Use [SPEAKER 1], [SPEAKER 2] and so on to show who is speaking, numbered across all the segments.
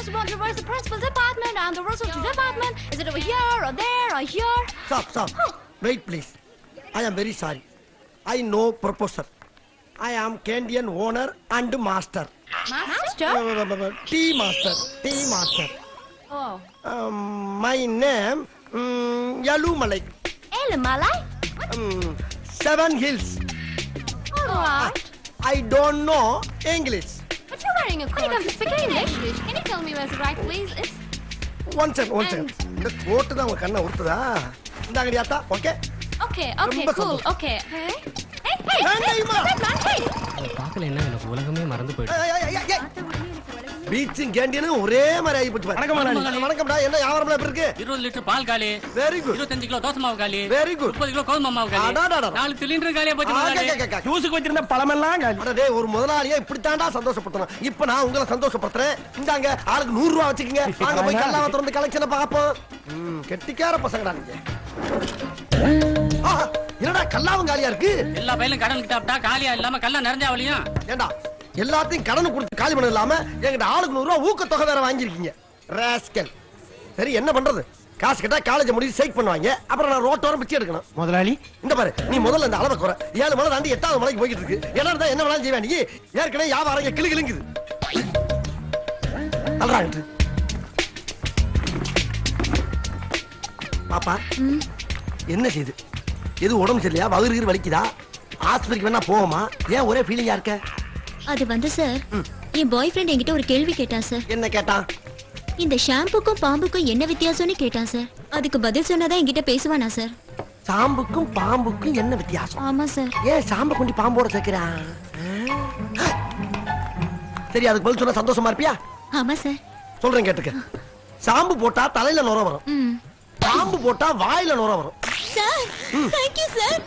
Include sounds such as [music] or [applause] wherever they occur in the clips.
[SPEAKER 1] just wonder where's the principal's apartment and the Russell's department. Is it over here or there or here?
[SPEAKER 2] Stop, stop. Oh. Wait, please. I am very sorry. I know proposal. I am Candian owner and
[SPEAKER 1] master.
[SPEAKER 2] Master? master? Tea master. Tea master.
[SPEAKER 1] Oh.
[SPEAKER 2] Um, my name,
[SPEAKER 1] um,
[SPEAKER 2] Yalumalai. Yalumalai?
[SPEAKER 1] Um,
[SPEAKER 2] Seven Hills. All right.
[SPEAKER 1] Ah, I don't know English. Wearing a coat. I to speak English. Can you tell me where's the right place is?
[SPEAKER 2] One second one second இந்த coat தான் உங்க கண்ணை உறுத்துதா இந்தாங்க டியாத்தா okay
[SPEAKER 1] Okay, okay,
[SPEAKER 2] ரொம்ப
[SPEAKER 1] cool,
[SPEAKER 2] சந்தோஷம்.
[SPEAKER 1] okay. Hey, hey, hey!
[SPEAKER 2] வேண்டாம்மா.
[SPEAKER 1] hey, man, hey!
[SPEAKER 3] பார்க்கல என்ன எனக்கு உலகமே மறந்து போயிடுச்சு
[SPEAKER 2] பீச்சும் கேண்டீனும் ஒரே மாதிரி ஆகி போச்சு
[SPEAKER 3] வணக்கம்.
[SPEAKER 2] வணக்கம்டா. என்ன வியாபாரம் எப்படி இருக்கு?
[SPEAKER 4] இருபது லிட்டர் பால் காலி.
[SPEAKER 2] வெரி குட்
[SPEAKER 4] இருபத்தஞ்சு கிலோ தோசை மாவு காலி.
[SPEAKER 2] Very good.
[SPEAKER 4] முப்பது கிலோ கோதுமை மாவு காலி. நாலு சிலிண்டர் காலியா போச்சு.
[SPEAKER 3] ஜூஸுக்கு வச்சிருந்த பழமெல்லாம் காலி.
[SPEAKER 2] ஒரு முதலாளியா இப்படித்தான்டா சந்தோஷப்படுத்தணும். இப்ப நான் உங்களை சந்தோஷப்படுத்துறேன். இந்தாங்க ஆளுக்கு நூறு ரூபா வச்சுக்கோங்க. வாங்க போய் கல்லாவ [laughs] திறந்து கலெக்ஷனை பார்ப்போம். ம், கெட்டிக்கார பசங்கடா நீங்க. என்னடா கல்லாவும் காலியா இருக்கு?
[SPEAKER 4] எல்லா பையலும் கடன் கிட்டாப்டா காலியா இல்லாம கல்லா நிறைஞ்சாவளியும்
[SPEAKER 2] ஏண்டா எல்லாத்தையும் கடன் கொடுத்து காலி பண்ண இல்லாம எங்கிட்ட ஆளுக்கு நூறு ரூபா ஊக்கத்தொகை வேற வாங்கியிருக்கீங்க. ராஸ்கல். சரி என்ன பண்றது? காசு கேட்டா காலேஜ் முடிச்சு சைக் பண்ணுவாங்க. அப்புறம் நான் ரோட்டோரம் பிச்சை எடுக்கணும்.
[SPEAKER 3] முதலாளி.
[SPEAKER 2] இந்த பாரு நீ முதல்ல இந்த அளவை குறை. ஏழு மலை தாண்டி எட்டாவது மலைக்கு போய்கிட்டு இருக்கு. என்ன இருந்தா என்ன வேணாலும் செய்வேன் நீ ஏற்கனவே வியாபாரம் கிளு கிளுங்குது. அல்றாங்க பாப்பா என்ன செய்யுது எது உடம்பு சரியில்லையா? வயிறு வலிக்குதா? ஆஸ்பத்திரிக்கு வேணா போவோமா? ஏன் ஒரே ஃபீலிங்கா இருக்க?
[SPEAKER 5] அது வந்து சார் என் பாய் ஃப்ரெண்ட் என்கிட்ட ஒரு கேள்வி கேட்டான் சார்.
[SPEAKER 2] என்ன கேட்டான்
[SPEAKER 5] இந்த ஷாம்புக்கும் பாம்புக்கும் என்ன வித்தியாசம்னு கேட்டான் சார். அதுக்கு பதில் சொன்னாதான் என்கிட்ட பேசுவானா சார்?
[SPEAKER 2] சாம்புக்கும் பாம்புக்கும் என்ன வித்தியாசம்?
[SPEAKER 5] ஆமா சார்.
[SPEAKER 2] ஏன் சாம்பை கொண்டு பாம்போட சேர்க்கிறான் சரி அதுக்கு பதில் சொன்னா சந்தோஷமா இருப்பியா?
[SPEAKER 5] ஆமா சார்.
[SPEAKER 2] சொல்றேன் கேட்டுக்க. சாம்பு போட்டா தலையில நுர வரும். பாம்பு போட்டா வாயில நுர வரும்
[SPEAKER 5] சார் தேங்க்யூ சார்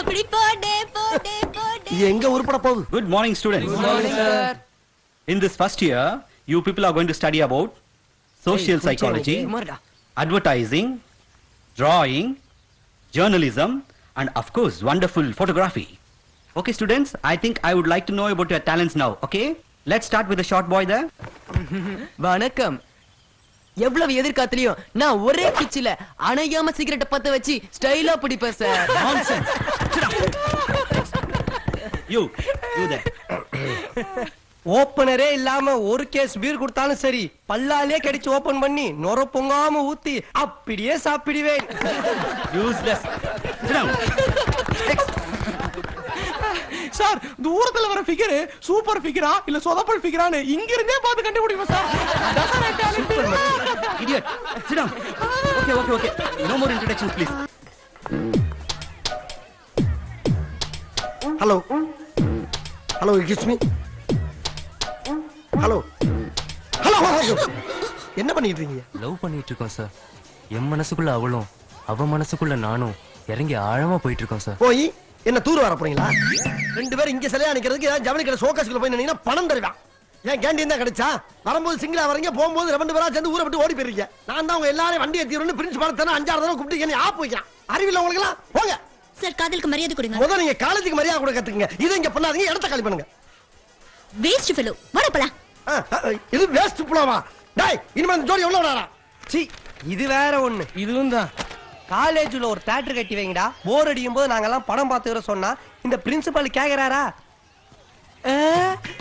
[SPEAKER 5] அப்படி போடே போடே போடே
[SPEAKER 2] இது எங்க உருப்பட போகுது
[SPEAKER 6] Good morning, students. In this first year, you people are going to study about social psychology, advertising, drawing, journalism, and of course, wonderful photography. Okay, students, I think I would like to know about your talents now. Okay, let's start with the short boy there.
[SPEAKER 7] வணக்கம் எவ்வளவு எதிர்காத்துலயும் நான் ஒரே பிச்சில அணையாம சிகரெட்டை பத்த வச்சு ஸ்டைலா பிடிப்பேன் sir.
[SPEAKER 8] ஓப்பனரே இல்லாம ஒரு கேஸ் பீர் கொடுத்தாலும் சரி பல்லாலே கடிச்சு ஓபன் பண்ணி நொர பொங்காம ஊத்தி அப்படியே சாப்பிடுவேன்.
[SPEAKER 6] Useless. [laughs]
[SPEAKER 3] சார் தூரத்துல வர ஃபிகர் சூப்பர் ஃபிகரா இல்ல சொதப்பல் ஃபிகரான்னு இங்க இருந்தே பார்த்து கண்டுபிடிப்போம் sir
[SPEAKER 6] Idiot. Sit down. Okay, okay, okay. No more introductions, please.
[SPEAKER 2] Hello hello kiss me hello hello என்ன பண்ணிட்டு இருக்கீங்க?
[SPEAKER 9] லவ் பண்ணிட்டு இருக்கோம் சார் என் மனசுக்குள்ள அவளும் அவ மனசுக்குள்ள நானும் இறங்கி ஆழமா போயிட்டு இருக்கோம் சார்
[SPEAKER 2] போய் என்ன தூர் வர போறீங்களா? ரெண்டு பேரும் இங்க சிலையா நிக்கிறதுக்கு ஏதாவது ஜவுளி கடை சோகாசுக்குள்ள போய் நின்னீங்கன்னா பணம் தருவான். ஏன் கேண்டீன் தான் கிடைச்சா? வரும்போது சிங்கிளா வரீங்க போகும்போது ரெண்டு பேரா சேர்ந்து ஊரை விட்டு ஓடி போயிருக்கீங்க. நான் தான் உங்க எல்லாரையும் வண்டி ஏத்திடுறேன்னு பிரின்சிபால் தானே அஞ்சாறு தடவை கூப்பிட்டு என்ன ஆப் வைக்கிறான். அறிவில்லை உங்களுக்கு எல்லாம் போங்க.
[SPEAKER 5] சார் காதலுக்கு மரியாதை கொடுங்க.
[SPEAKER 2] முதல்ல நீங்க காலேஜுக்கு மரியாதை கூட கத்துக்குங்க. இதை இங்க பண்ணாதீங்க இடத்த காலி பண்ணுங்க.
[SPEAKER 5] வேஸ்ட் ஃபெலோ
[SPEAKER 2] ஆ, இது வேஸ்ட் புலாவா? டேய் இனிமே இந்த ஜோடி எவ்வளவு நேரம்
[SPEAKER 8] சி இது வேற ஒண்ணு.
[SPEAKER 3] இதுவும் தான்.
[SPEAKER 8] காலேஜ்ல ஒரு தியேட்டர் கட்டி வைங்கடா. போர் அடிக்கும் போது நாங்கெல்லாம் படம் பார்த்துக்கிற சொன்னா இந்த பிரின்சிபல் கேக்குறாரா?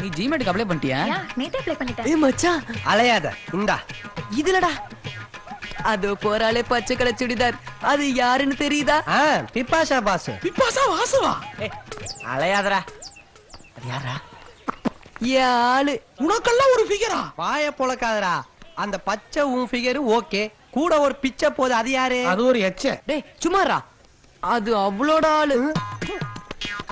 [SPEAKER 7] நீ ஜிமேட்டுக்கு அப்ளை பண்ணிட்டியா?
[SPEAKER 1] நேத்தே play பண்ணிட்டேன்.
[SPEAKER 7] ஏ மச்சான்.
[SPEAKER 8] அலையாத இந்தா.
[SPEAKER 7] இதுலடா அது போறாளே பச்சை கலர் சுடிதார். அது யாருன்னு தெரியுதா?
[SPEAKER 8] பிப்பாஷா பாஸ்
[SPEAKER 3] பிப்பாசா வாசுவா?
[SPEAKER 8] அலையாதடா.
[SPEAKER 7] யாரா என் ஆளு.
[SPEAKER 3] உனக்கெல்லாம் ஒரு ஃபிகரா
[SPEAKER 8] வாய பொளக்காதடா அந்த பச்சை உன் ஃபிகர் ஓகே. கூட ஒரு பிச்சை போது அது யாரு?
[SPEAKER 3] அது ஒரு எச்ச.
[SPEAKER 7] டேய் சும்மாரா அது அவளோட ஆளு.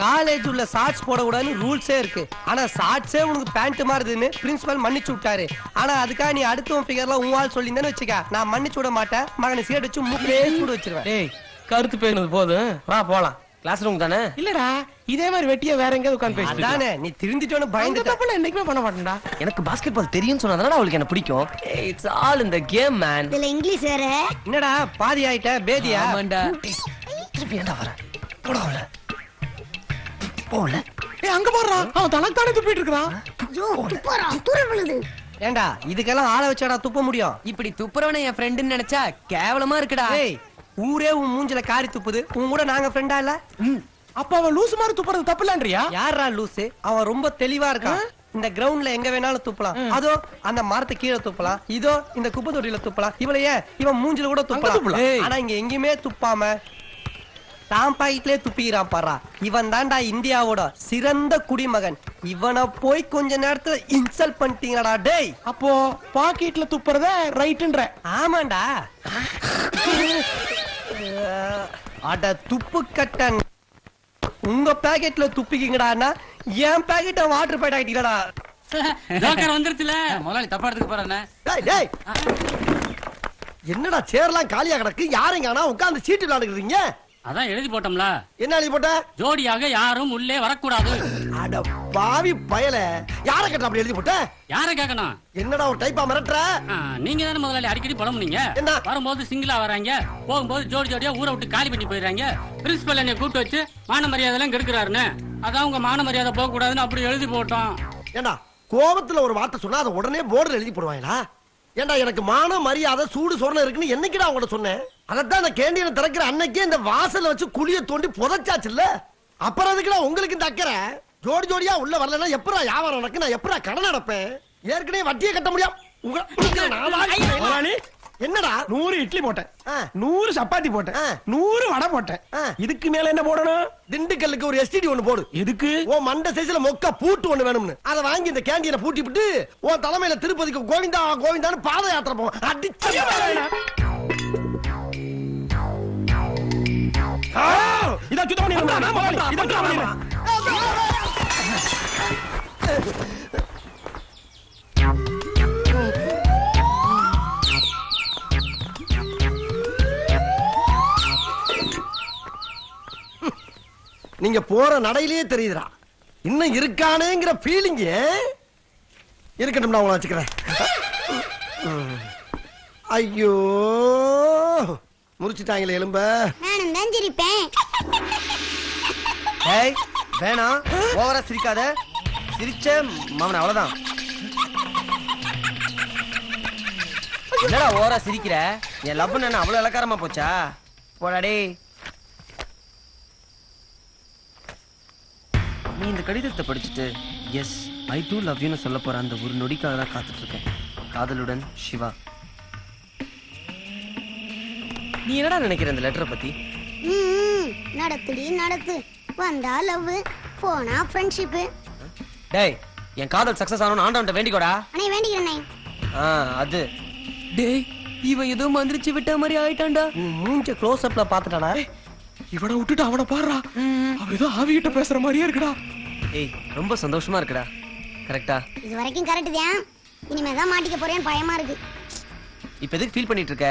[SPEAKER 8] காலேஜ் உள்ள ஷார்ட்ஸ் போடக்கூடாதுன்னு ரூல்ஸே இருக்கு. ஆனா ஷார்ட்ஸே உனக்கு பேண்ட் மாறுதுன்னு பிரின்சிபல் மன்னிச்சு விட்டாரு. ஆனா அதுக்காக நீ அடுத்தவன் ஃபிகர்லாம் உன் ஆள் சொல்லியிருந்தேன்னு வச்சுக்க. நான் மன்னிச்சு விட மாட்டேன். மகனை சீட் வச்சு மூக்கிலே கூட வச்சிருவேன்.
[SPEAKER 3] டேய் கருத்து பேசுனது போதும். வா போலாம். கிளாஸ் ரூம் தானே? இல்லடா இதே மாதிரி வெட்டியா வேற எங்கேயாவது உட்கார்ந்து பேசிட்டு இருக்கலாம்.
[SPEAKER 8] அதானே நீ திருந்திட்டோன்னு பயந்துட்ட.
[SPEAKER 3] தப்புல என்னைக்குமே பண்ண மாட்டேன்டா.
[SPEAKER 7] எனக்கு பாஸ்கெட் பால் தெரியும் சொன்னதால அவளுக்கு என்ன பிடிக்கும். இட்ஸ் ஆல் இந்த கேம் மேன்
[SPEAKER 5] இதுல இங்கிலீஷ் வேற.
[SPEAKER 8] என்னடா பாதி ஆயிட்ட பேதியா?
[SPEAKER 7] ஆமாண்டா.
[SPEAKER 8] திருப்பி ஏன்டா வர? போடல போல
[SPEAKER 3] ஏய் அங்க போடுறா அவன் தனக்கு தானே துப்பிட்டு இருக்கான்
[SPEAKER 5] ஐயோ துப்பாரா தூர விழுது.
[SPEAKER 8] ஏண்டா இதுக்கெல்லாம் ஆளை வச்சாடா துப்ப முடியும்?
[SPEAKER 7] இப்படி துப்புறவன என் ஃப்ரெண்டுன்னு நினைச்சா கேவலமா இருக்குடா.
[SPEAKER 8] ஏய் ஊரே உன் மூஞ்சில காரி துப்புது. உன் கூட நாங்க ஃப்ரெண்டா இல்ல?
[SPEAKER 3] அப்ப அவன் லூசு மாதிரி துப்புறது தப்பு இல்லன்றியா
[SPEAKER 8] யாரா லூசு? அவன் ரொம்ப தெளிவா இருக்கான் இந்த கிரவுண்ட்ல எங்க வேணாலும் துப்பலாம். அதோ அந்த மரத்து கீழே துப்பலாம். இதோ இந்த குப்பை தொட்டியில துப்பலாம். இவளையே இவன் மூஞ்சில கூட
[SPEAKER 3] துப்பலாம்.
[SPEAKER 8] ஆனா இங்க எங்கேயுமே துப்பாம தான் பாக்கெட்லயே துப்பிக்கிறான் பாரா. இவன் தான்டா இந்தியாவோட சிறந்த குடிமகன். இவனை போய் கொஞ்ச நேரத்துல இன்சல்ட் பண்ணிட்டீங்கடா டேய்.
[SPEAKER 3] அப்போ பாக்கெட்ல துப்புறத ரைட்ன்ற
[SPEAKER 8] ஆமாண்டா. அட துப்பு கட்டன். உங்க பாக்கெட்ல துப்பிக்கிங்கடான்னா என் பாக்கெட்ட வாட்டர் பேட் ஆகிட்டீங்கடா
[SPEAKER 4] ஜோக்கர் வந்துருச்சுல. முதலாளி தப்பா எடுத்துக்க போறேன்
[SPEAKER 2] டேய் டேய். என்னடா சேர்லாம் காலியா கிடக்கு? யாரும் காணா உட்கார்ந்து சீட்டு விளையாடுறீங்க
[SPEAKER 4] அதான் எழுதி போட்டோம்ல.
[SPEAKER 2] என்ன எழுதி போட்ட?
[SPEAKER 4] ஜோடியாக யாரும் உள்ளே வரக்கூடாது.
[SPEAKER 2] அட பாவி பயல. யார கட்ட அப்படி எழுதி போட்ட?
[SPEAKER 4] யார கேட்கணும்?
[SPEAKER 2] என்னடா ஒரு டைப்பா மிரட்டுற?
[SPEAKER 4] நீங்க தானே முதலாளி அடிக்கடி புலம்புனீங்க.
[SPEAKER 2] என்ன?
[SPEAKER 4] வரும்போது சிங்கிளா வராங்க. போகும்போது ஜோடி ஜோடியா ஊரை விட்டு காலி பண்ணி போயிடுறாங்க. பிரின்சிபல் என்னை கூப்பிட்டு வச்சு மான மரியாதை எல்லாம் கெடுக்கிறாருன்னு. அதான் உங்க மான மரியாதை போக கூடாதுன்னு அப்படி எழுதி போட்டோம்.
[SPEAKER 2] ஏண்டா கோபத்துல ஒரு வார்த்தை சொன்னா அதை உடனே போர்டுல எழுதி போடுவாங்களா? ஏண்டா எனக்கு மான மரியாதை சூடு சொரணை இருக்குன்னு என்னைக்குடா உங்கள்ட்ட சொன்னேன்? அதைத்தான் இந்த கேண்டீனை திறக்கிற அன்னைக்கே இந்த வாசல்ல வச்சு குழிய தோண்டி புதைச்சாச்சுல்ல? அப்புறம் அதுக்குடா உங்களுக்கு இந்த அக்கறை? ஜோடி ஜோடியா உள்ள வரலன்னா எப்படா வியாபாரம் நடக்கு நான் எப்படா கடன் நடப்பேன் ஏற்கனவே வட்டியை கட்ட முடியும் உங்க என்னடா?
[SPEAKER 3] நூறு இட்லி போட்டேன். நூறு சப்பாத்தி போட்டேன். நூறு வடை போட்டேன். இதுக்கு மேல என்ன போடணும்?
[SPEAKER 2] திண்டுக்கல்லுக்கு ஒரு எஸ்டிடி ஒண்ணு போடு.
[SPEAKER 3] எதுக்கு?
[SPEAKER 2] உன் மண்ட சைஸ்ல மொக்க பூட்டு ஒண்ணு வேணும்னு. அதை வாங்கி இந்த கேண்டீனை பூட்டி விட்டு உன் தலைமையில திருப்பதிக்கு கோவிந்தா கோவிந்தான்னு பாத யாத்திரை போவோம். அடிச்சு
[SPEAKER 3] இதான் சுத்தம் முதலாளி, இதான் சுத்தம்
[SPEAKER 2] நீங்க போற நடையிலேயே தெரியுதுடா. இன்னும் இருக்கானேங்கிற ஃபீலிங் இருக்கட்டும் நான் உங்களை வச்சுக்கிறேன். ஐயோ முறிச்சிட்டாங்களே எலும்ப.
[SPEAKER 1] நானும் தான் சிரிப்பேன்.
[SPEAKER 8] ஏய் வேணாம் ஓவரா சிரிக்காத. சிரிச்ச மாமன் அவ்வளவுதான். என்னடா ஓவரா சிரிக்கிற? என் லவ் என்ன அவ்வளவு இலக்காரமா போச்சா? போடா நீ இந்த கடிதத்தை படிச்சுட்டு எஸ் ஐ டூ லவ் யூன்னு சொல்ல போற அந்த ஒரு நொடிக்காக தான் காத்துட்டு இருக்கேன் காதலுடன் சிவா. நீ என்னடா நினைக்கிற இந்த லெட்டரை பத்தி?
[SPEAKER 1] ம், நடத்துடி நடத்து. வந்தா லவ் போனா ஃப்ரெண்ட்ஷிப்பு
[SPEAKER 8] டேய் என் காதல் சக்சஸ் ஆகணும்னு ஆண்டவன்ட்ட வேண்டிக்கோடா.
[SPEAKER 1] அண்ணே வேண்டிக்கிறேனே
[SPEAKER 8] ஆ அது.
[SPEAKER 7] டேய் இவன் ஏதோ மந்திரிச்சு விட்ட மாதிரி ஆயிட்டான்டா.
[SPEAKER 8] மூஞ்ச க்ளோஸ் அப்ல பாத்துட்டானா
[SPEAKER 3] இவனை விட்டுட்டு அவனை பாடுறா அவன் ஏதோ ஆவிகிட்ட பேசுற மாதிரியே இருக்குடா.
[SPEAKER 8] ஏய் ரொம்ப சந்தோஷமா இருக்குடா. கரெக்டா
[SPEAKER 1] இது வரைக்கும் கரெக்ட் தான் இனிமே தான் மாட்டிக்க போறேன்னு பயமா இருக்கு.
[SPEAKER 8] இப்போ எதுக்கு ஃபீல் பண்ணிட்டு இருக்க?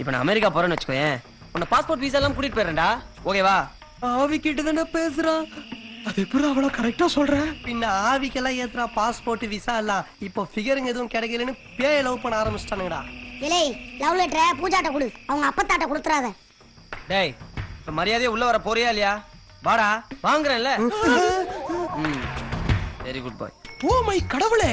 [SPEAKER 8] இப்போ நான் அமெரிக்கா போறேன்னு வச்சுக்கோயேன். உன்னை பாஸ்போர்ட் வீசா எல்லாம் கூட்டிட்டு போயிடுறேன்டா. ஓகேவா
[SPEAKER 7] ஆவி கிட்ட தானே பேசுறான்.
[SPEAKER 3] அது எப்படி அவளை கரெக்டா சொல்ற?
[SPEAKER 8] பின்ன ஆவிக்கெல்லாம் ஏத்துறா பாஸ்போர்ட் விசா எல்லாம். இப்போ ஃபிகருங்க எதுவும் கிடைக்கலன்னு பேய லவ் பண்ண ஆரம்பிச்சிட்டானுங்கடா.
[SPEAKER 1] இலே லவ் லெட்டரை பூஜாட்ட கொடு. அவங்க அப்பத்தாட்ட கொடுத்துறாத.
[SPEAKER 8] டேய் இப்போ மரியாதையா உள்ள வர போறியா இல்லையா? வாடா வாங்குறேன்ல. Very good boy
[SPEAKER 3] oh my கடவுளே.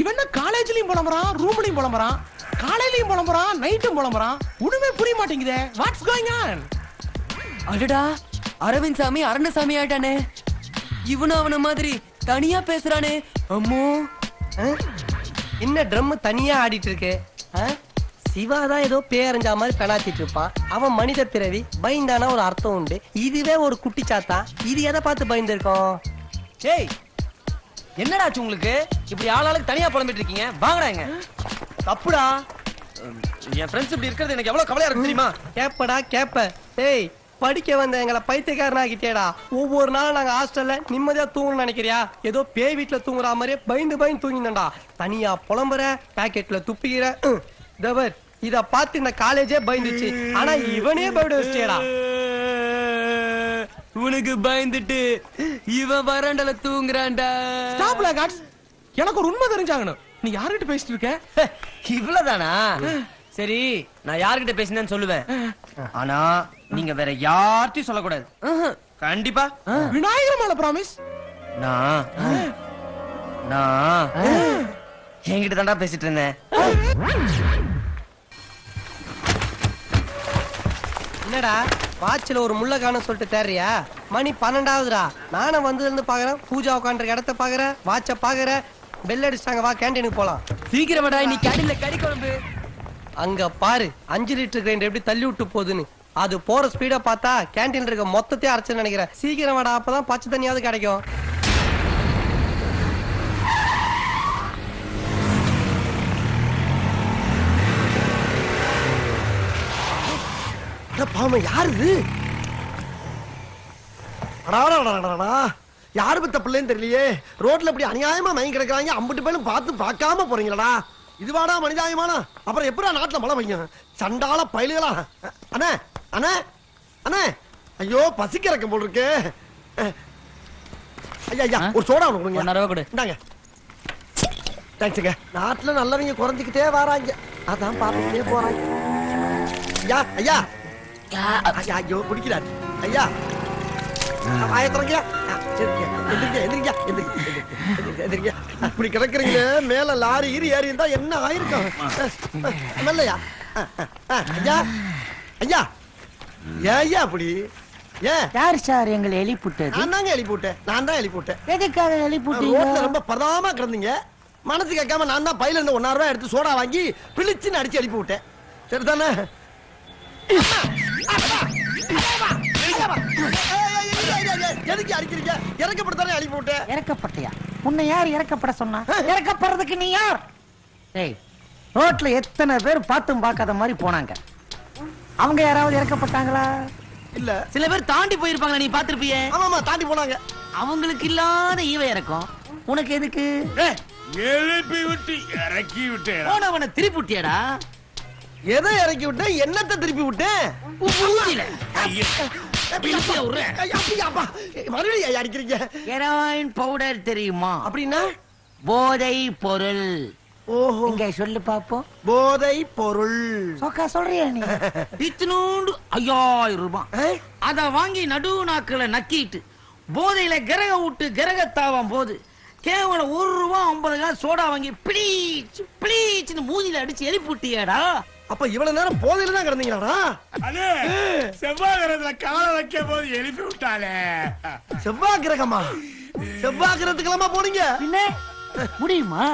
[SPEAKER 3] இவன் காலேஜ்லயும் புலம்புறான் ரூம்லயும் புலம்புறான் காலையிலயும் புலம்புறான் நைட்டும் புலம்புறான் ஒண்ணுமே புரிய மாட்டேங்குதே. வாட்ஸ் கோயிங் ஆன்
[SPEAKER 7] அடடா அரவிந்த் சாமி அரணசாமி ஆயிட்டானே. இவனும் அவன மாதிரி தனியா பேசுறானே. அம்மோ.
[SPEAKER 8] என்ன ட்ரம் தனியா ஆடிட்டு இருக்கு ஆ? சிவா தான் ஏதோ பேரஞ்சா மாதிரி பெணாத்திட்டு இருப்பான் அவன் மனித பிறவி பயந்தானா ஒரு அர்த்தம் உண்டு. இதுவே ஒரு குட்டி சாத்தா. இது எதை பார்த்து பயந்துருக்கோம்? ஏய் என்னடாச்சு உங்களுக்கு? இப்படி ஆளாளுக்கு தனியா புலம்பிட்டு இருக்கீங்க? வாங்கடாங்க தப்புடா. என் ஃப்ரெண்ட்ஸ் இப்படி இருக்கிறது எனக்கு எவ்வளவு கவலையா இருக்கு தெரியுமா? கேப்படா கேப்ப. ஏய் படிக்க வந்த எங்களை பைத்தியக்காரனாகிட்டேடா ஒவ்வொரு நாளும் நாங்க ஹாஸ்டல்ல நிம்மதியா தூங்கணும்னு நினைக்கிறியா? ஏதோ பேய் வீட்டுல தூங்குற மாதிரியே பயந்து பயந்து தூங்கினடா தனியா புலம்புற பாக்கெட்ல துப்பிக்கிற தவர் இத பார்த்து இந்த காலேஜே பயந்துச்சு. ஆனா இவனே பயப்பட வச்சிட்டேடா
[SPEAKER 7] உனக்கு பயந்துட்டு இவன் வராண்டல தூங்குறான்டா.
[SPEAKER 3] ஸ்டாப் காட்ஸ் எனக்கு ஒரு உண்மை தெரிஞ்சாகணும். நீ யார்கிட்ட பேசிட்டு இருக்க?
[SPEAKER 8] இவ்வளவுதானா? சரி நான் யார்கிட்ட பேசினேன்னு சொல்லுவேன். ஆனா நீங்க வேற யார்ட்டையும் சொல்லக்கூடாது. கண்டிப்பா.
[SPEAKER 3] விநாயகர் மேல ப்ராமிஸ்
[SPEAKER 8] நான் நான்
[SPEAKER 7] என்கிட்ட தான்டா பேசிட்டு இருந்தேன்.
[SPEAKER 8] என்னடா? வாட்ச்ல ஒரு முள்ள காண சொல்லிட்டு தேர்றியா மணி பன்னெண்டாவதுடா. நானும் வந்ததுல இருந்து பாக்குறேன். பூஜா உட்காந்துருக்க இடத்த பாக்குறேன். வாட்ச பாக்குறேன். பெல் அடிச்சிட்டாங்க வா கேண்டீனுக்கு போலாம்.
[SPEAKER 7] சீக்கிரமாடா நீ கேண்டீன்ல கறி குழம்பு.
[SPEAKER 8] அங்க பாரு அஞ்சு லிட்டர் கிரைண்டர் எப்படி தள்ளி விட்டு போகுதுன்னு. அது போற ஸ்பீடா பார்த்தா கேண்டீன்ல இருக்க மொத்தத்தையும் அரைச்சுன்னு நினைக்கிறேன். சீக்கிரம் வாடா அப்பதான் பச்சை தண்ணியாவது கிடைக்கும்.
[SPEAKER 2] பாவம் யாரு. யாரு பத்த பிள்ளைன்னு தெரியலையே. ரோட்ல இப்படி அநியாயமா மயங்கி கிடக்குறாங்க. அம்பிட்டு பேரும் பார்த்து பார்க்காம போறீங்களடா. இதுவாடா மனிதாயமானா அப்புறம் எப்படா நாட்டுல மழை பெய்யும்? சண்டால பயலுகளா? அண்ணே அண்ணே அண்ணே. ஐயோ பசிக்கிறக்கம் போல் இருக்கு. ஐயா ஐயா ஒரு சோடா ஒன்று கொடுங்க. இந்தாங்க. தேங்க்ஸுங்க நாட்டுல நல்லவங்க குறைஞ்சிக்கிட்டே வராங்க. அதான் பார்த்துக்கிட்டே போறாங்க. ஐயா ஐயா. ஐயா ஐயோ குடிக்கிறாரு ஐயா எந்திரிங்க எந்திரிங்க இப்படி கிடக்குறீங்களே மேல லாரி ஈரி ஏறி இருந்தா என்ன ஆயிருக்கும் நல்லையா ஐயா ஐயா ஏன் ஐயா அப்படி ஏன்
[SPEAKER 10] யார் சார் எங்களை எழுப்பிட்டது
[SPEAKER 2] நான் தாங்க எழுப்பி விட்டேன் நான் தான் எழுப்பி விட்டேன்
[SPEAKER 10] எதுக்காக
[SPEAKER 2] ரோட்ல
[SPEAKER 10] எழுப்பிட்டீங்க
[SPEAKER 2] ரொம்ப பதாம கிடந்தீங்க. மனசு கேட்காம நான் தான் பையில இருந்து ஒன்னாயிரம் ரூபாய் எடுத்து சோடா வாங்கி பிழிச்சுன்னு அடிச்சு எழுப்பி விட்டேன் சரிதானே எதுக்கு அடிக்கிறீங்க? இறக்கப்படுத்தானே அனுப்பி விட்டேன்
[SPEAKER 10] இறக்கப்பட்டியா? உன்னை யார் இறக்கப்பட சொன்னா? இறக்கப்படுறதுக்கு நீ யார்? ஏய் ரோட்ல எத்தனை பேர் பார்த்தும் பார்க்காத மாதிரி போனாங்க. அவங்க யாராவது இறக்கப்பட்டாங்களா?
[SPEAKER 2] இல்ல.
[SPEAKER 7] சில பேர் தாண்டி போயிருப்பாங்களா நீ பாத்திருப்பியே?
[SPEAKER 2] ஆமாமா தாண்டி போனாங்க.
[SPEAKER 10] அவங்களுக்கு இல்லாத ஈவ இறக்கம். உனக்கு எதுக்கு?
[SPEAKER 11] எழுப்பி விட்டு இறக்கி விட்டேன்
[SPEAKER 10] போனவனை திருப்பிட்டியாடா
[SPEAKER 2] எதை இறக்கி விட்டேன்? என்னத்தை திருப்பி விட்டேன்?
[SPEAKER 10] திருப்பியா விடுறேன்?
[SPEAKER 2] மறுபடியும் ஐயா அடிக்கிறீங்க.
[SPEAKER 10] ஹெரோயின் பவுடர் தெரியுமா?
[SPEAKER 2] அப்படின்னா?
[SPEAKER 10] போதை பொருள்.
[SPEAKER 2] ஓஹோ.
[SPEAKER 10] இங்க சொல்லு பாப்போம்.
[SPEAKER 2] போதை பொருள்.
[SPEAKER 10] சோக்கா சொல்றியா நீ? [laughs] இத்தினூண்டு ஐயாயிரம் ரூபாய்? அத வாங்கி நடு நாக்குல நக்கிட்டு போதையில கிரக விட்டு கிரகத்தாவும் போது கேவலம் ஒரு ரூபா ஐம்பது காசு சோடா வாங்கி பிளீச் பிளீச்னு மூஞ்சில அடிச்சு எழுப்பி விட்டியாடா
[SPEAKER 2] அப்ப இவ்வளவு நேரம் போதையில தான் கிடந்தீங்களாடா
[SPEAKER 11] அண்ணே செவ்வாய்க்கிரத்துல காலை வைக்க போது எழுப்பி விட்டாளே
[SPEAKER 2] செவ்வாய் கிரகமா செவ்வாய் கிரகத்துக்கெல்லாமா போனீங்க
[SPEAKER 10] பின்ன முடியுமா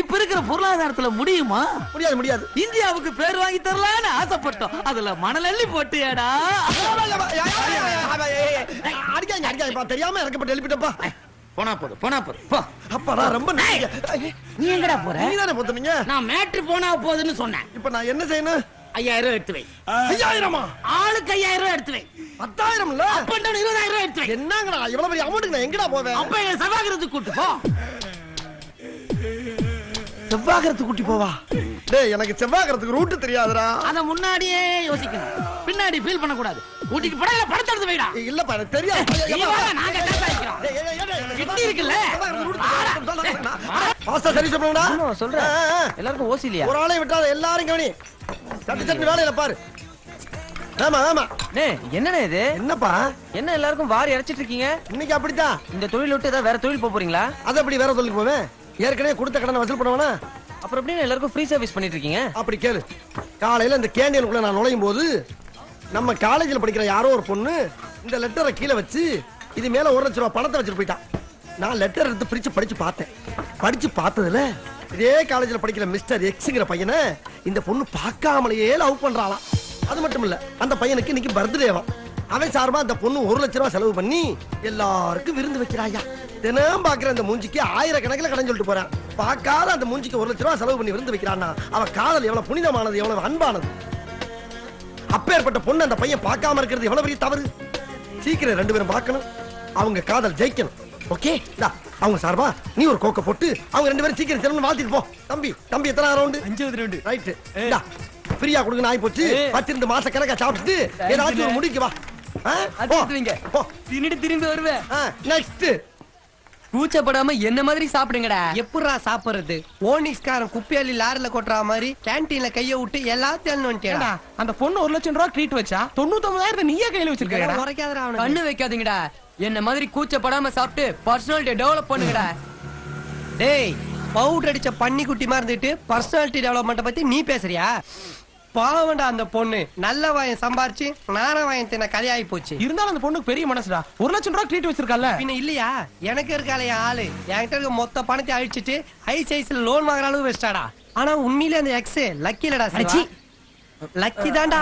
[SPEAKER 10] இப்ப இருக்கிற பொருளாதாரத்துல முடியுமா
[SPEAKER 2] முடியாது முடியாது
[SPEAKER 10] இந்தியாவுக்கு பேர் வாங்கி தரலான்னு ஆசைப்பட்டோம் அதுல மணல் அள்ளி போட்டியாடா
[SPEAKER 2] அடிக்காங்க அடிக்காங்கப்பா தெரியாம இறக்கப்பட்டு எழுப்பிட்டப்பா
[SPEAKER 10] போனா போது போனா போது. போ.
[SPEAKER 2] அப்பாடா ரொம்ப.
[SPEAKER 10] நீ எங்கடா போற?
[SPEAKER 2] நீங்க தானே போத்துனீங்க?
[SPEAKER 10] நான் மேட்ரு போனா போதுன்னு சொன்னேன்.
[SPEAKER 2] இப்ப நான் என்ன செய்யணும்?
[SPEAKER 10] ஐயாயிரம் எடுத்து வை.
[SPEAKER 2] ஐயாயிரமா?
[SPEAKER 10] ஆளுக்கு ஐயாயிரம் ரூபாய் எடுத்து வை.
[SPEAKER 2] பத்தாயிரம் இல்ல
[SPEAKER 10] அப்ப down இருபதாயிரம் ரூபாய் எடுத்து வை.
[SPEAKER 2] என்னங்கடா இவ்வளவு பெரிய அமௌண்ட்டுக்கு நான் எங்கடா போவேன்?
[SPEAKER 10] அப்ப என் சபாகிரத்துக்கு கூட்டு போ.
[SPEAKER 2] செவ்வாகரத்துக்கு கூட்டி போவா? டேய் எனக்கு செவ்வாகரத்துக்கு ரூட் தெரியாதுடா.
[SPEAKER 10] அத முன்னாடியே யோசிக்கணும். பின்னாடி ஃபீல் பண்ண கூடாது கூட்டிட்டு போடா இல்ல படத்தை எடுத்து வைடா
[SPEAKER 2] இல்லப்பா எனக்கு தெரியாது.
[SPEAKER 10] கிட்னி இருக்குல்ல?
[SPEAKER 2] பாஸ்தா சரி சொல்லுங்கடா
[SPEAKER 7] இன்னும் சொல்றேன். எல்லாருக்கும் ஓசி இல்லையா?
[SPEAKER 2] ஒரு ஆளை விட்டாத எல்லாரும் கவனி. சட்டு சட்டு வேலையில பாரு. ஆமா ஆமா.
[SPEAKER 7] டே என்னண்ணே இது?
[SPEAKER 2] என்னப்பா?
[SPEAKER 7] என்ன எல்லாருக்கும் வாரி இறைச்சிட்டு இருக்கீங்க?
[SPEAKER 2] இன்னைக்கு அப்படித்தான்.
[SPEAKER 7] இந்த தொழில் விட்டு ஏதாவது வேற தொழில் போக போறீங்களா?
[SPEAKER 2] அதை அப்படி வேற சொல்லிட்டு போவேன்? ஏற்கனவே கொடுத்த கடனை வசூல் பண்ணுவானா?
[SPEAKER 7] அப்புறம் எப்படி எல்லாருக்கும் ஃப்ரீ சர்வீஸ் பண்ணிட்டு இருக்கீங்க?
[SPEAKER 2] அப்படி கேளு. காலையில இந்த கேண்டீனுக்குள்ள நான் நுழையும் போது நம்ம காலேஜில் படிக்கிற யாரோ ஒரு பொண்ணு இந்த லெட்டரை கீழே வச்சு இது மேல ஒரு லட்ச ரூபா பணத்தை வச்சுட்டு போயிட்டான். நான் லெட்டர் எடுத்து பிரிச்சு படிச்சு பார்த்தேன். படிச்சு பார்த்ததுல இதே காலேஜில் படிக்கிற மிஸ்டர் எக்ஸுங்கிற பையனை இந்த பொண்ணு பார்க்காமலேயே லவ் பண்றாளாம். அது மட்டும் இல்ல அந்த பையனுக்கு இன்னைக்கு பர்த்டேவா அவன். சார்பா அந்த பொண்ணு ஒரு லட்ச ரூபா செலவு பண்ணி எல்லாருக்கும் விருந்து வைக்கிறாயா. தினம் பாக்குற அந்த மூஞ்சிக்கு ஆயிரக்கணக்கில் கடன் சொல்லிட்டு போறான். பார்க்காத அந்த மூஞ்சிக்கு ஒரு லட்ச ரூபா செலவு பண்ணி விருந்து வைக்கிறான்னா அவன் காதல் எவ்வளவு புனிதமானது எவ்வளவு அன்பானது. அப்பேற்பட்ட பொண்ணு அந்த பையன் பார்க்காம இருக்கிறது எவ்வளவு பெரிய தவறு? சீக்கிரம் ரெண்டு பேரும் பார்க்கணும். அவங்க காதல் ஜெயிக்கணும். ஓகே அவங்க சார்பா நீ ஒரு கோக்க போட்டு அவங்க ரெண்டு பேரும் சீக்கிரம் செல்லணும் வாழ்த்திட்டு போ. தம்பி தம்பி எத்தனை ரவுண்டு
[SPEAKER 7] அஞ்சாவது ரவுண்டு
[SPEAKER 2] ரைட் ஃப்ரீயா கொடுங்க ஆயி போச்சு. பத்திருந்து மாச கணக்கா சாப்பிட்டு ஏதாச்சும் ஒரு முடிக்கு வா. ஆ?
[SPEAKER 7] அது
[SPEAKER 2] போ.
[SPEAKER 7] எடுத்து வைங்க.
[SPEAKER 2] போ.
[SPEAKER 7] தின்னுட்டு திரும்பி வருவேன்.
[SPEAKER 2] நெக்ஸ்ட்
[SPEAKER 7] கூச்சப்படாம என்ன மாதிரி சாப்பிடுங்கடா.
[SPEAKER 8] எப்படிடா சாப்பிடுறது? ஓனிக்ஸ்காரன் குப்பையாளி லாரில கொட்டுற மாதிரி கேண்டீன்ல கைய விட்டு எல்லாத்தையும் வந்துட்டேடா
[SPEAKER 3] அந்த பொண்ணு ஒரு லட்சம் ரூபாய் ட்ரீட் வச்சா தொண்ணூத்தொன்பதாயிரத்தை நீயே கையில வச்சிருக்கா
[SPEAKER 8] உரைக்காதடா
[SPEAKER 7] கண்ணு வைக்காதீங்கடா. என்ன மாதிரி கூச்சப்படாம சாப்பிட்டு பர்சனாலிட்டி டெவலப் பண்ணுங்கடா.
[SPEAKER 8] டேய் பவுடர் அடிச்ச பன்னி குட்டி மாதிரி இருந்துட்டு பர்சனாலிட்டி டெவலப்மெண்ட் பத்தி நீ பேசுறியா? பாவண்டா அந்த பொண்ணு. நல்ல வாயம் சம்பாரிச்சு நார வாயம் தின்ன கதையாகி போச்சு.
[SPEAKER 3] இருந்தாலும் அந்த பொண்ணுக்கு பெரிய மனசுடா. ஒரு லட்சம் ரூபாய் ட்ரீட் வச்சிருக்கால
[SPEAKER 8] பின்ன இல்லையா? எனக்கு இருக்காளே ஆளு. என்கிட்ட இருக்க மொத்த பணத்தை அழிச்சிட்டு ஐசிஐசில லோன் வாங்குற அளவு வச்சிட்டாடா. ஆனா உண்மையிலே அந்த எக்ஸ் லக்கி இல்லடா
[SPEAKER 7] அடச்சி.
[SPEAKER 8] லக்கி தான்டா.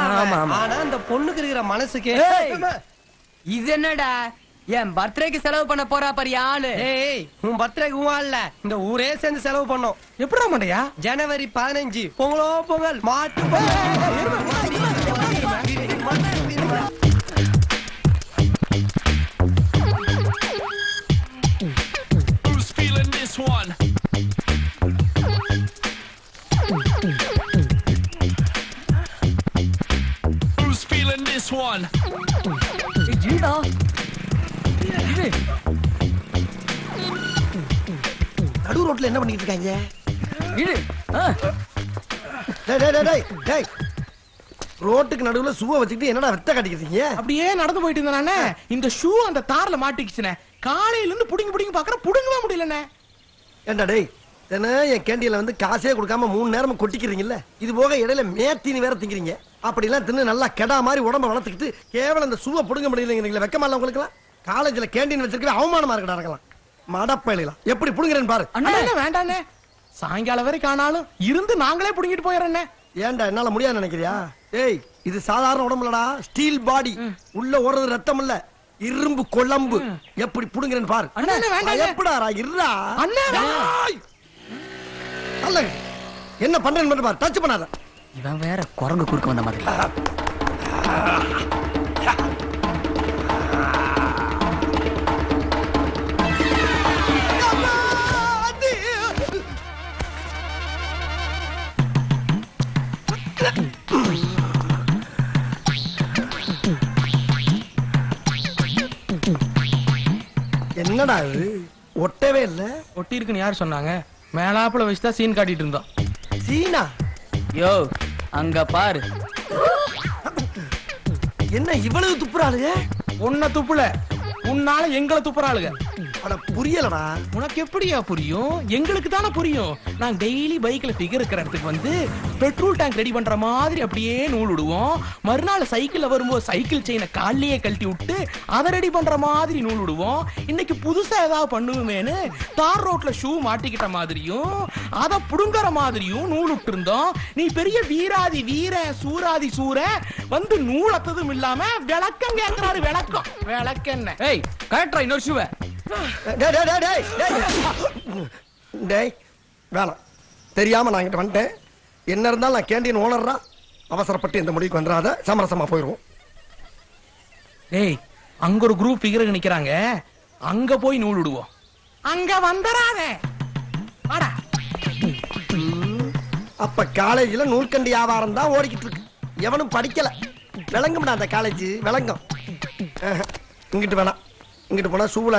[SPEAKER 8] ஆனா அந்த பொண்ணுக்கு இருக்கிற மனசுக்கு
[SPEAKER 7] இது என்னடா? என் பர்த்டேக்கு செலவு பண்ண போறா பாரு ஆளு.
[SPEAKER 8] ஏய் உன் பர்த்டேக்கு உன் இல்ல. இந்த ஊரே சேர்ந்து செலவு பண்ணோம்.
[SPEAKER 3] எப்படிடா மாட்டையா
[SPEAKER 8] ஜனவரி பதினஞ்சு பொங்கலோ பொங்கல் மாட்டு
[SPEAKER 2] இருக்காங்க டேய் ரோட்டுக்கு நடுவுல சுவ வச்சுக்கிட்டு என்னடா வெத்த காட்டிக்கிறீங்க
[SPEAKER 3] அப்படியே நடந்து போயிட்டு இருந்தானே இந்த ஷூ அந்த தார்ல மாட்டிக்கிச்சுனே. காலையில இருந்து புடிங்கி புடிங்கி பாக்குற புடுங்கவே முடியலண்ணே.
[SPEAKER 2] ஏண்டா டேய் தினம் என் கேண்டீன்ல வந்து காசே கொடுக்காம மூணு நேரமும் கொட்டிக்கிறீங்கல்ல? இது போக இடையில மேத்தீனி வேற திங்கிறீங்க. அப்படிலாம் தின்னு நல்லா கெடா மாதிரி உடம்ப வளர்த்துக்கிட்டு கேவலம் இந்த சுவ புடுங்க முடியலைங்கிறீங்களா வெக்கமா இல்ல உங்களுக்குலாம் காலேஜ்ல கேண்டீன் வச்சிருக்கவே அவமானமா இருக்கடா இருக்கலாம். மடப்பயலாம் எப்படி புடுங்குறேன்னு பாரு.
[SPEAKER 3] அண்ணா! என்ன வேண்டாண்ணே. சாயங்காலம் வரைக்கும் ஆனாலும் இருந்து நாங்களே புடுங்கிட்டு போயிடுறேண்ணே.
[SPEAKER 2] ஏன்டா என்னால முடியாது நினைக்கிறியா? ஏய் இது சாதாரண உடம்புலடா. ஸ்டீல் பாடி. உள்ள ஓடுறது ரத்தம் இல்ல இரும்பு குழம்பு. எப்படி புடுங்குறேன்னு பாரு. எப்படாரா இருடா. அல்லங்க என்ன பண்றேன்னு பாரு. டச் பண்ணாத.
[SPEAKER 7] இவன் வேற குரங்கு குறுக்க வந்த மாதிரி
[SPEAKER 2] என்னடா இது? ஒட்டவே இல்ல.
[SPEAKER 3] ஒட்டி இருக்குன்னு யார் சொன்னாங்க? மேலாப்புல வச்சுதான் சீன் காட்டிட்டு இருந்தோம்.
[SPEAKER 2] சீனா?
[SPEAKER 7] யோ அங்க பாரு.
[SPEAKER 2] என்ன இவ்வளவு துப்புறாளுங்க?
[SPEAKER 3] உன்னை துப்புல. உன்னால எங்களை துப்புறாளுங்க.
[SPEAKER 2] அட புரியலடா.
[SPEAKER 3] உனக்கு எப்படியா புரியும்? எங்களுக்கு தானே புரியும். நான் டெய்லி பைக்ல ஃபிகர் இருக்கிற இடத்துக்கு வந்து பெட்ரோல் டேங்க் ரெடி பண்ற மாதிரி அப்படியே நூல் விடுவோம். மறுநாள் சைக்கிள்ல வரும்போது சைக்கிள் செயினை கால்லயே கழட்டி விட்டு அதை ரெடி பண்ற மாதிரி நூல் விடுவோம். இன்னைக்கு புதுசா ஏதாவது பண்ணுவோமேனு தார் ரோட்ல ஷூ மாட்டிக்கிட்ட மாதிரியும் அதை புடுங்கற மாதிரியும் நூல் விட்டு இருந்தோம் நீ பெரிய வீராதி வீர சூராதி சூர வந்து நூலத்ததும் இல்லாம விளக்கம் கேட்கிறாரு விளக்கம். விளக்கென்ன?
[SPEAKER 7] ஏய் கரெக்டா இன்னொரு ஷூவை
[SPEAKER 2] டேய் வேணாம். தெரியாம நான் இங்கிட்ட வந்துட்டேன். என்ன இருந்தாலும் நான் கேண்டீன் ஓனர்ரா அவசரப்பட்டு இந்த முடிவுக்கு வந்துடாத. சமரசமா போயிடுவோம்
[SPEAKER 3] டேய் அங்க ஒரு குரூப் ஃபிகர் நிக்கிறாங்க. அங்க போய் நூல் விடுவோம். அங்க வந்துடாதே. வாடா.
[SPEAKER 2] அப்ப காலேஜ்ல நூல்கண்டி வியாபாரம் தான் ஓடிக்கிட்டு இருக்கு. எவனும் படிக்கல. விளங்கும்டா அந்த காலேஜ் விளங்கும். இங்கிட்டு வேணாம். இங்கிட்டு போனா சூழல்